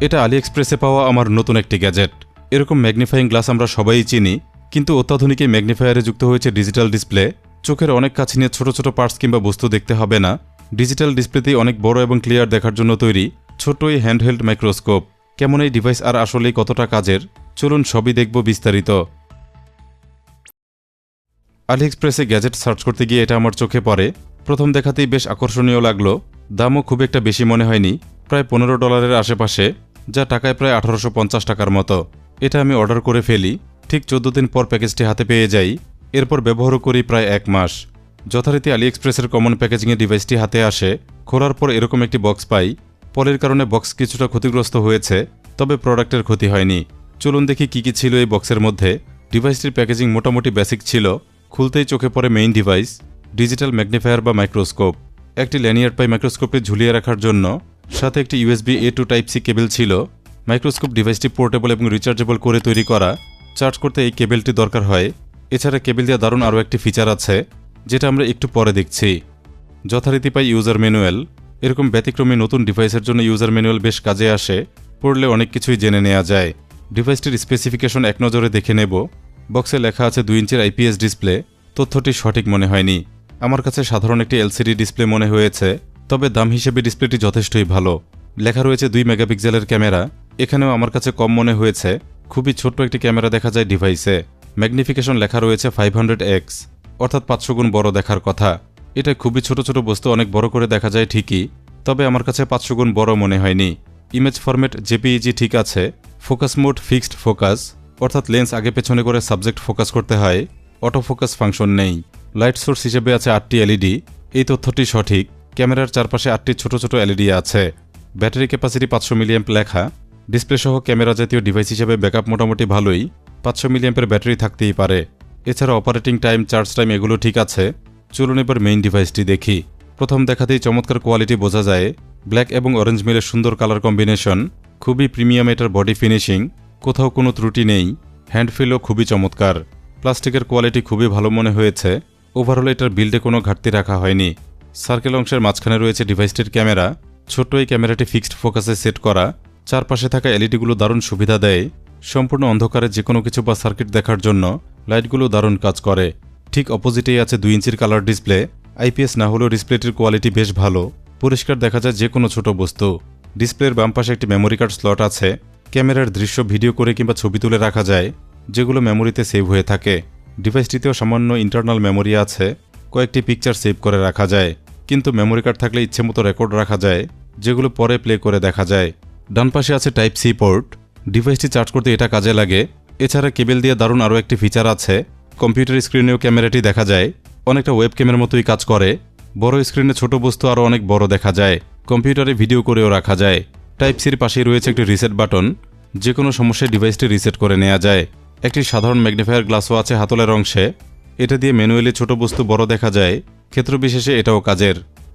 এটা আলি এক্সপ্রেসে পাওয়া আমার নতুন একটি গ্যাজেট। এরকম ম্যাগনিফাইং গ্লাস আমরা সবাই চিনি, কিন্তু অত্যাধুনিক এই ম্যাগনিফায়ারে যুক্ত হয়েছে ডিজিটাল ডিসপ্লে। চোখের অনেক কাছে নিয়ে ছোট ছোট পার্টস কিংবা বস্তু দেখতে হবে না। ডিজিটাল ডিসপ্লেতেই অনেক বড় এবং ক্লিয়ার দেখার জন্য তৈরি ছোট এই হ্যান্ডহেল্ড মাইক্রোস্কোপ। কেমন এই ডিভাইস আর আসলেই কতটা কাজের? চলুন সবই দেখব বিস্তারিত। আলি এক্সপ্রেসে গ্যাজেট সার্চ করতে গিয়ে এটা আমার চোখে পড়ে। প্রথম দেখাতেই বেশ আকর্ষণীয় লাগল। দামও খুব একটা বেশি মনে হয়নি। প্রায় পনেরো ডলারের আশেপাশে। যা টাকায় প্রায় আঠারোশো পঞ্চাশ টাকার মতো। এটা আমি অর্ডার করে ফেলি, ঠিক চোদ্দ দিন পর প্যাকেজটি হাতে পেয়ে যাই। এরপর ব্যবহারও করি প্রায় এক মাস। যথারীতি আলি এক্সপ্রেসের কমন প্যাকেজিংয়ে ডিভাইসটি হাতে আসে। খোলার পর এরকম একটি বক্স পাই। পলের কারণে বক্স কিছুটা ক্ষতিগ্রস্ত হয়েছে, তবে প্রোডাক্টের ক্ষতি হয়নি। চলুন দেখি কি কি ছিল এই বক্সের মধ্যে। ডিভাইসটির প্যাকেজিং মোটামুটি বেসিক ছিল, খুলতেই চোখে পড়ে মেইন ডিভাইস, ডিজিটাল ম্যাগনিফায়ার বা মাইক্রোস্কোপ। একটি ল্যানিয়ার পাই মাইক্রোস্কোপটি ঝুলিয়ে রাখার জন্য সাথে একটি USB A to type C cable ছিল। মাইক্রোস্কোপ ডিভাইসটি পোর্টেবল এবং রিচার্জেবল করে তৈরি করা। চার্জ করতে এই কেবলটি দরকার হয়। এছাড়া কেবল দিয়ে দারুণ আরও একটি ফিচার আছে, যেটা আমরা একটু পরে দেখছি। যথারীতি পাই ইউজার ম্যানুয়াল এরকম ব্যতিক্রমী নতুন ডিভাইসের জন্য ইউজার ম্যানুয়াল বেশ কাজে আসে, পড়লে অনেক কিছুই জেনে নেওয়া যায়। ডিভাইসটির স্পেসিফিকেশন এক নজরে দেখে নেব। বক্সে লেখা আছে দুই ইঞ্চির আইপিএস ডিসপ্লে তথ্যটি সঠিক মনে হয়নি। আমার কাছে সাধারণ একটি এলসিডি ডিসপ্লে মনে হয়েছে। তবে দাম হিসেবে ডিসপ্লেটি যথেষ্টই ভালো। লেখা রয়েছে দুই মেগাপিক্সেলের ক্যামেরা। এখানেও আমার কাছে কম মনে হয়েছে, খুবই ছোট্ট একটি ক্যামেরা দেখা যায় ডিভাইসে। ম্যাগনিফিকেশন লেখা রয়েছে ফাইভ হান্ড্রেড এক্স অর্থাৎ পাঁচশো গুণ বড় দেখার কথা। এটা খুবই ছোট ছোট বস্তু, অনেক বড় করে দেখা যায় ঠিকই, তবে আমার কাছে পাঁচশো গুণ বড় মনে হয়নি। ইমেজ ফরম্যাট জেপিইজি ঠিক আছে, ফোকাস মোড ফিক্সড ফোকাস, অর্থাৎ লেন্স আগে পেছনে করে সাবজেক্ট ফোকাস করতে হয় অটো ফোকাস ফাংশন নেই। লাইট সোর্স হিসেবে আছে আটটি এলইডি, এই তথ্যটি সঠিক। ক্যামেরার চারপাশে আটটি ছোট ছোট এলইডি আছে। ব্যাটারি ক্যাপাসিটি পাঁচশো মিলিয়াম্প লেখা। ডিসপ্লে সহ ক্যামেরা জাতীয় ডিভাইস হিসেবে ব্যাকআপ মোটামুটি ভালোই, পাঁচশো মিলিয়াম্পের ব্যাটারি থাকতেই পারে। এছাড়া অপারেটিং টাইম, চার্জ টাইম এগুলো ঠিক আছে। চলুন এবার মেইন ডিভাইসটি দেখি। প্রথম দেখাতেই চমৎকার কোয়ালিটি বোঝা যায়। ব্ল্যাক এবং অরেঞ্জ মিলের সুন্দর কালার কম্বিনেশন খুবই প্রিমিয়াম এটার বডি ফিনিশিং কোথাও কোনো ত্রুটি নেই। হ্যান্ডফিলও খুবই চমৎকার। প্লাস্টিকের কোয়ালিটি খুবই ভালো মনে হয়েছে। ওভারঅল এটার বিল্ডে কোনো ঘাটতি রাখা হয়নি। সার্কেল অংশের মাঝখানে রয়েছে ডিভাইসটির ক্যামেরা। ছোট্ট এই ক্যামেরাটি ফিক্সড ফোকাসে সেট করা। চারপাশে থাকা এলইডিগুলো দারুণ সুবিধা দেয়। সম্পূর্ণ অন্ধকারে যে কোনো কিছু বা সার্কিট দেখার জন্য লাইটগুলো দারুণ কাজ করে। ঠিক অপোজিটেই আছে দুই ইঞ্চির কালার ডিসপ্লে। আইপিএস না হলেও ডিসপ্লেটির কোয়ালিটি বেশ ভালো। পরিষ্কার দেখা যায় যে কোনো ছোট বস্তু। ডিসপ্লের বাম পাশে একটি মেমোরি কার্ড স্লট আছে। ক্যামেরার দৃশ্য ভিডিও করে কিংবা ছবি তুলে রাখা যায়। যেগুলো মেমোরিতে সেভ হয়ে থাকে। ডিভাইসটিতেও সামান্য ইন্টারনাল মেমোরি আছে। কয়েকটি পিকচার সেভ করে রাখা যায়। কিন্তু মেমোরি কার্ড থাকলে ইচ্ছেমতো রেকর্ড রাখা যায়, যেগুলো পরে প্লে করে দেখা যায়। ডান পাশে আছে টাইপ সি পোর্ট ডিভাইসটি চার্জ করতে এটা কাজে লাগে। এছাড়া কেবেল দিয়ে দারুণ আরও একটি ফিচার আছে। কম্পিউটার স্ক্রিনেও ক্যামেরাটি দেখা যায়। অনেকটা ওয়েব ক্যামেরার মতোই কাজ করে। বড় স্ক্রিনে ছোট বস্তু আরও অনেক বড় দেখা যায়। কম্পিউটারে ভিডিও করেও রাখা যায়। টাইপ সির পাশেই রয়েছে একটি রিসেট বাটন যে কোনো সমস্যায় ডিভাইসটি রিসেট করে নেওয়া যায়। একটি সাধারণ ম্যাগনিফায়ার গ্লাসও আছে হাতলের অংশে। এটা দিয়ে ম্যানুয়ালি ছোট বস্তু বড় দেখা যায়। ক্ষেত্র বিশেষে এটাও কাজের।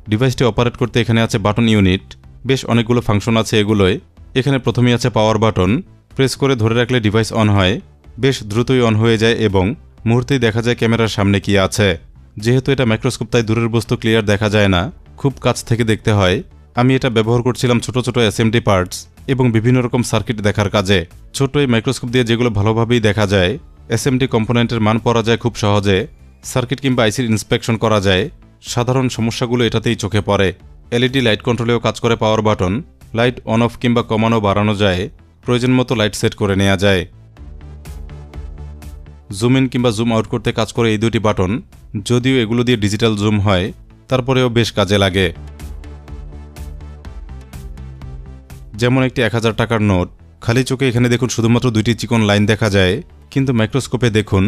ডিভাইসটি অপারেট করতে এখানে আছে বাটন ইউনিট। বেশ অনেকগুলো ফাংশন আছে এগুলোয়। এখানে প্রথমেই আছে পাওয়ার বাটন। প্রেস করে ধরে রাখলে ডিভাইস অন হয়। বেশ দ্রুতই অন হয়ে যায় এবং মুহূর্তেই দেখা যায় ক্যামেরার সামনে কি আছে। যেহেতু এটা মাইক্রোস্কোপ, তাই দূরের বস্তু ক্লিয়ার দেখা যায় না। খুব কাছ থেকে দেখতে হয়। আমি এটা ব্যবহার করছিলাম ছোট ছোট এসএমডি পার্টস এবং বিভিন্ন রকম সার্কিট দেখার কাজে। ছোট এই মাইক্রোস্কোপ দিয়ে যেগুলো ভালোভাবেই দেখা যায় এসএমডি কম্পোনেন্টের মান পড়া যায় খুব সহজে। সার্কিট কিংবা আইসির ইন্সপেকশন করা যায়। সাধারণ সমস্যাগুলো এটাতেই চোখে পড়ে। এলইডি লাইট কন্ট্রোলেও কাজ করে power button light on off কিংবা কমানো বাড়ানো যায়। প্রয়োজন মতো লাইট সেট করে নেওয়া যায়। জুম ইন কিংবা জুম আউট করতে কাজ করে এই দুটি বাটন যদিও এগুলো দিয়ে ডিজিটাল জুম হয়, তারপরেও বেশ কাজে লাগে। যেমন একটি এক হাজার টাকার নোট। খালি চোখে এখানে দেখুন শুধুমাত্র দুইটি চিকন লাইন দেখা যায়। কিন্তু মাইক্রোস্কোপে দেখুন,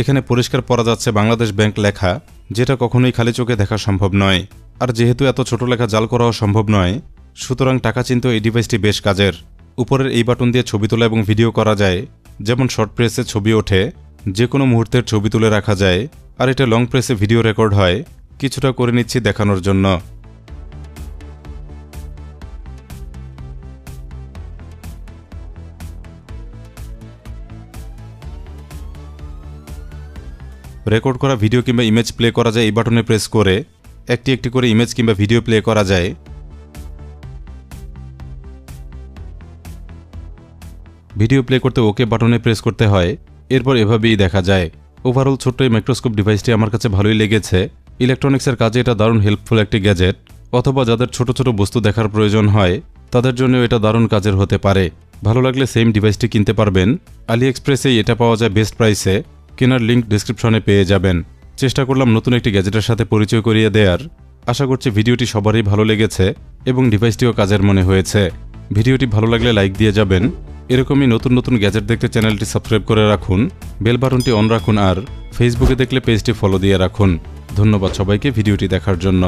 এখানে পরিষ্কার পড়া যাচ্ছে বাংলাদেশ ব্যাংক লেখা, যেটা কখনোই খালি চোখে দেখা সম্ভব নয়। আর যেহেতু এত ছোট লেখা জাল করাও সম্ভব নয়, সুতরাং টাকা চিনতেও এই ডিভাইসটি বেশ কাজের। উপরের এই বাটন দিয়ে ছবি তোলা এবং ভিডিও করা যায়, যেমন শর্ট প্রেসে ছবি ওঠে যে কোনো মুহূর্তের ছবি তুলে রাখা যায়, আর এটা লং প্রেসে ভিডিও রেকর্ড হয়, কিছুটা করে নিচ্ছি দেখানোর জন্য। রেকর্ড করা ভিডিও কিংবা ইমেজ প্লে করা যায়, এই বাটনে প্রেস করে একটি একটি করে ইমেজ কিংবা ভিডিও প্লে করা যায়। ভিডিও প্লে করতে ওকে বাটনে প্রেস করতে হয়, এরপর এভাবেই দেখা যায়। ওভারঅল ছোট্ট এই মাইক্রোস্কোপ ডিভাইসটি আমার কাছে ভালোই লেগেছে। ইলেকট্রনিক্সের কাজে এটা দারুণ হেল্পফুল একটি গ্যাজেট অথবা যাদের ছোট ছোট বস্তু দেখার প্রয়োজন হয়, তাদের জন্য এটা দারুণ কাজের হতে পারে। ভালো লাগলে সেম ডিভাইসটি কিনতে পারবেন। আলি এক্সপ্রেসেই এটা পাওয়া যায় বেস্ট প্রাইসে কেনার লিঙ্ক ডিসক্রিপশনে পেয়ে যাবেন। চেষ্টা করলাম নতুন একটি গ্যাজেটের সাথে পরিচয় করিয়ে দেওয়ার আশা করছি ভিডিওটি সবারই ভালো লেগেছে এবং ডিভাইসটিও কাজের মনে হয়েছে। ভিডিওটি ভালো লাগলে লাইক দিয়ে যাবেন। এরকমই নতুন নতুন গ্যাজেট দেখতে চ্যানেলটি সাবস্ক্রাইব করে রাখুন বেল বাটনটি অন রাখুন আর ফেসবুকে দেখলে পেজটি ফলো দিয়ে রাখুন। ধন্যবাদ সবাইকে ভিডিওটি দেখার জন্য।